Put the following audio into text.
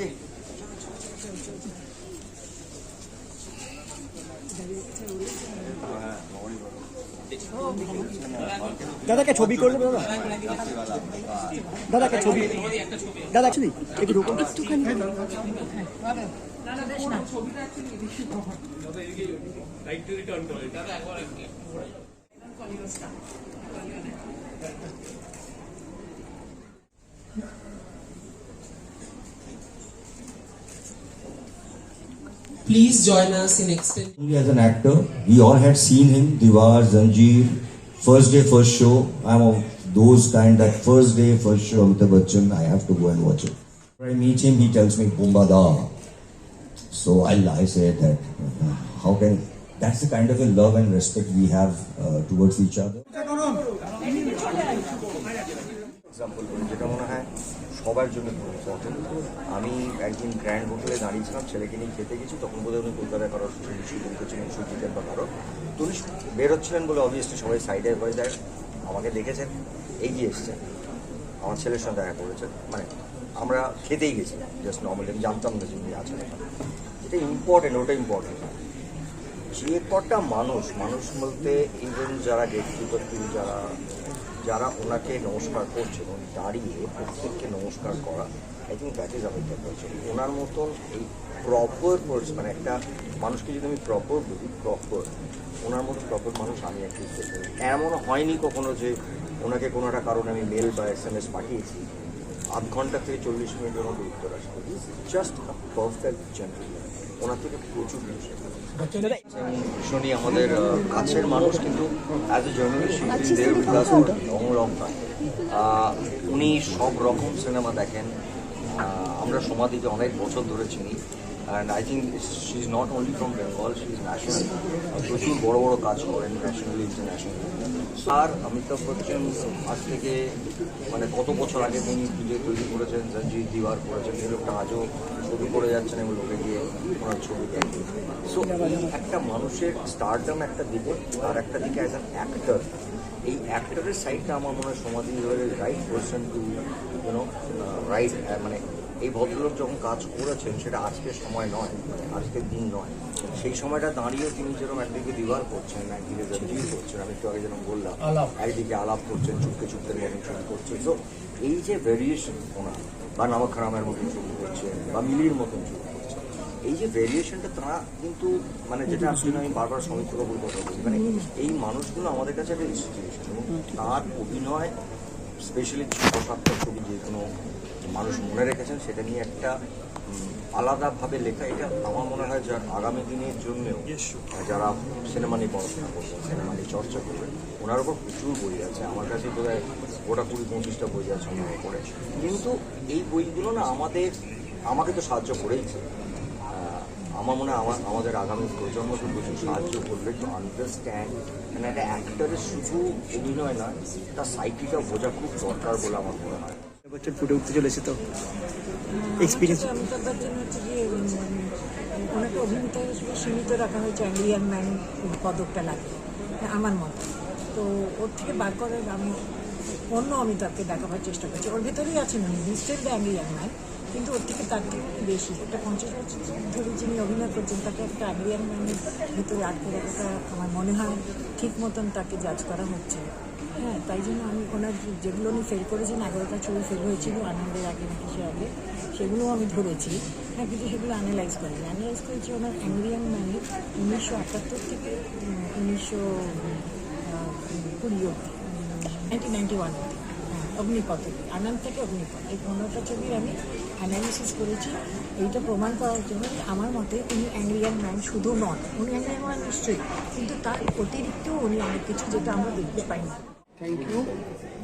যে দাদাকে ছবি করে করবে দাদা? দাদাকে ছবি। দাদা ছবি একটু ঢুকুন একটুখানি। Please join us in extending. Only as an actor, we all had seen him, Diwar, Zanjeer, first day, first show. I'm of those kind that first day, first show, Amitabh Bachchan, I have to go and watch it. When I meet him, he tells me, Bumba da. So I, I say that, uh, how can, that's the kind of a love and respect we have uh, towards each other. Example করি, যেটা মনে হয় সবার জন্য খুব important আমি একদিন grand হোটেলে দাঁড়িয়েছিলাম, ছেলেকে নিয়ে খেতে গেছি, তখন বোধহয় উনি কলকাতায় কারোর শুটিং করছিলেন সুজিতের বা কারও। তো বেরোচ্ছিলেন বলে অবভিয়াসলি সবাই সাইডে হয়ে যায় আমাকে দেখেছেন, এগিয়ে এসছেন। আমার ছেলের সঙ্গে দেখা করেছেন মানে আমরা খেতেই গেছি জাস্ট নর্মালি আমি জানতাম না যে উনি আছেন। যেটা ইম্পর্টেন্ট ওটা ইম্পর্টেন্ট যে কটা মানুষ মানুষ বলতে ইভেন যারা কিপার যারা যারা ওনাকে নমস্কার করছেন, উনি দাঁড়িয়ে প্রত্যেককে নমস্কার করা আই থিঙ্ক দ্যাট ইজ আমি করছে ওনার মতন এই প্রপার পার্সন মানে একটা মানুষকে যদি আমি প্রপার বলি প্রপার ওনার মতো প্রপার মানুষ আমি একটু এমন হয়নি কখনো যে ওনাকে কোনো একটা কারণে আমি মেল বা এস এম এস পাঠিয়েছি, আধ ঘণ্টা থেকে চল্লিশ মিনিটের মধ্যে উত্তর আসে। জাস্ট পারফেক্ট জেন্টলম্যান ওনার থেকে প্রচুর ভীষণই আমাদের কাছের মানুষ কিন্তু as a journalist long long time উনি সব রকম সিনেমা দেখেন। আহ, আমরা সমাধিকে অনেক বছর ধরে চিনি। And I think she is not only from Bengal she is national প্রচুর বড় বড় কাজ করেন ন্যাশনালি ইন্টারন্যাশনালি আর অমিতাভ বচ্চন আজ থেকে মানে কত বছর আগে তিনি পুজো তৈরি করেছেন রঞ্জিত দিওয়ার করেছেন, এই লোকটা আজও ছবি করে যাচ্ছেন এবং লোকে গিয়ে ওনার ছবি সো একটা মানুষের স্টারডাম একটা দিকে, আর একটা দিকে অ্যাজ অ্যান অ্যাক্টর এই অ্যাক্টরের সাইডটা আমার মনে হয় সমাধি right person to you know right মানে এই ভদ্রলোক যখন কাজ করেছেন সেটা আজকের সময় নয় আজকের দিন নয়। সেই সময়টা দাঁড়িয়ে তিনি যেরকম একদিকে দিবার করছেন একদিকে রঞ্জিত করছেন আমি একটু আগে যেরকম বললাম একদিকে আলাপ করছেন চুপকে চুপকে মতন ছবি করছেন। তো এই যে ভেরিয়েশন ওনার বা নামক খারামের মতন ছবি করছেন বা মিলির মতন ছবি করছেন এই যে ভেরিয়েশনটা তারা কিন্তু মানে যেটা আসলে আমি বারবার সমিত্র বাবুর কথা বলি মানে এই মানুষগুলো আমাদের কাছে একটা ইনস্টিটিউশন এবং তার অভিনয় স্পেশালি ছ সাতটা ছবি যে কোনো মানুষ মনে রেখেছেন সেটা নিয়ে একটা আলাদাভাবে লেখা। এটা আমার মনে হয় যার আগামী দিনের জন্যেও যারা সিনেমা নিয়ে পড়াশোনা করবেন সিনেমা নিয়ে চর্চা করবেন ওনার উপর প্রচুর বই আছে। আমার কাছে বোধ হয় গোটা কুড়ি পঁচিশটা বই আছে ওনার উপরে। কিন্তু এই বইগুলো না আমাদের আমাকে তো সাহায্য করেইছে। আমার মনে হয় আমার আমাদের আগামী প্রজন্মকে প্রচুর সাহায্য করবে টু আন্ডারস্ট্যান্ড মানে একটা অ্যাক্টরের শুধু অভিনয় নয় তার সাইকিটা বোঝা খুব দরকার বলে আমার মনে হয়। বচ্চন ফুটে উঠতে চলেছে তো। এক্সপিরিয়েন্স অমিতাভ বচ্চন হচ্ছে যে উম, ওনাকে অভিনেতা হিসেবে সীমিত রাখা হয়েছে অ্যাংলিয়ান ম্যান পদকটা লাগে আমার মতে। তো ওর থেকে বার করার আমি অন্য অমিতাভকে দেখাবার চেষ্টা করছি। ওর ভেতরেই আছেন উনি নিশ্চয়ই অ্যাংলিয়ান ম্যান কিন্তু ওর থেকে তার থেকে বেশি। একটা পঞ্চাশ বছর ধরে যিনি অভিনয় করছেন তাকে একটা অ্যাংলিয়ান ম্যানের ভিতরে আটকে রাখাটা আমার মনে হয় ঠিক মতন তাকে জাজ করা হচ্ছে। হ্যাঁ তাই জন্য আমি ওনার যেগুলো উনি ফেল করেছেন, এগারোটা ছবি ফেল হয়েছিল আনন্দের আগে না কিসের আগে, সেগুলোও আমি ধরেছি। হ্যাঁ কিন্তু সেগুলো অ্যানালাইজ করিনি। অ্যানালাইজ করেছি ওনার অ্যাংরিয়ান মানে উনিশশো আটাত্তর থেকে উনিশশো কুড়ি অব্দি নাইনটিন নাইনটি ওয়ান অব্দি অগ্নিপথ। আনন্দ থেকে অগ্নিপথ। এই পনেরোটা ছবির আমি অ্যানালিসিস করেছি। এইটা প্রমাণ করার জন্য আমার মতে উনি অ্যাংরিয়ান ম্যান শুধু নন, উনি অ্যাংরিয়ান ম্যান নিশ্চয়ই, কিন্তু তার অতিরিক্ত উনি অনেক কিছু যেটা আমরা দেখতে পাই না Thank you.